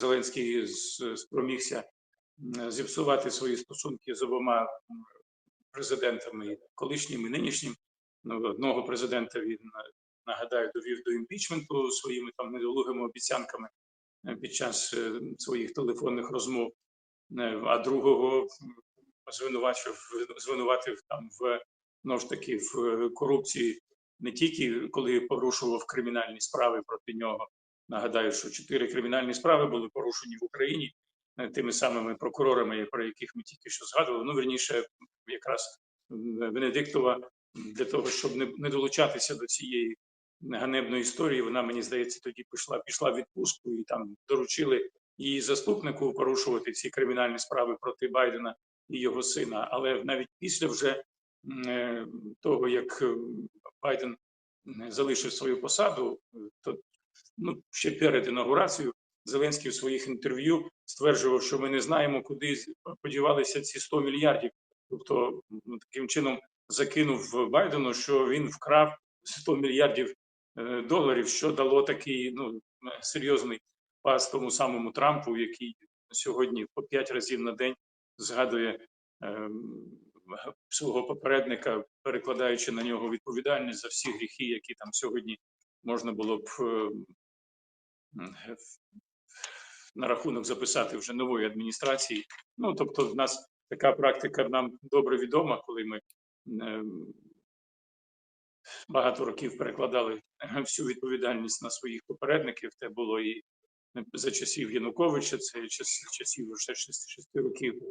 Зеленський спромігся зіпсувати свої стосунки з обома президентами, колишнім і нинішнім. Ну, одного президента він е, нагадаю довів до імпічменту своїми там недолугими обіцянками е, під час е, своїх телефонних розмов, а другого звинувачив звинуватив там в ну ж таки в корупції не тільки коли порушував кримінальні справи проти нього. Нагадаю, що чотири кримінальні справи були порушені в Україні е, тими самими прокурорами, про яких ми тільки що згадували. Ну, верніше, якраз Венедиктова для того, щоб не, долучатися до цієї ганебної історії. Вона мені здається тоді пішла, пішла в відпустку і там доручили її заступнику порушувати ці кримінальні справи проти Байдена і його сина. Але навіть після вже е, того, як е, Байден залишив свою посаду, е, то ну ще перед інаугурацією Зеленський в своїх інтерв'ю стверджував, що ми не знаємо, куди подівалися ці 100 мільярдів. Тобто таким чином закинув Байдену, що він вкрав 100 мільярдів е, доларів, що дало такий ну серйозний пас тому самому Трампу, який сьогодні по п'ять разів на день згадує ем, свого попередника, перекладаючи на нього відповідальність за всі гріхи, які там сьогодні можна було б е, е, на рахунок записати вже нової адміністрації. Ну тобто, в нас така практика нам добре відома, коли ми ем, багато років перекладали всю відповідальність на своїх попередників. Це було і за часів Януковича, це час часів вже шести, шести років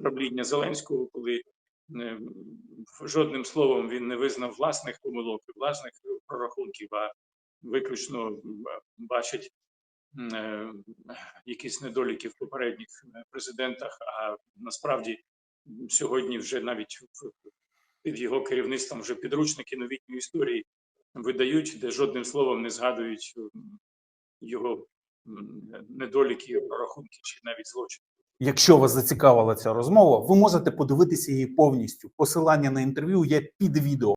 правління Зеленського, коли е, жодним словом він не визнав власних помилок, власних прорахунків, а виключно бачить е, якісь недоліки в попередніх е, президентах. А насправді сьогодні вже навіть під його керівництвом вже підручники новітньої історії видають, де жодним словом не згадують його недоліки, прорахунки чи навіть злочини. Якщо вас зацікавила ця розмова, ви можете подивитися її повністю. Посилання на інтерв'ю є під відео.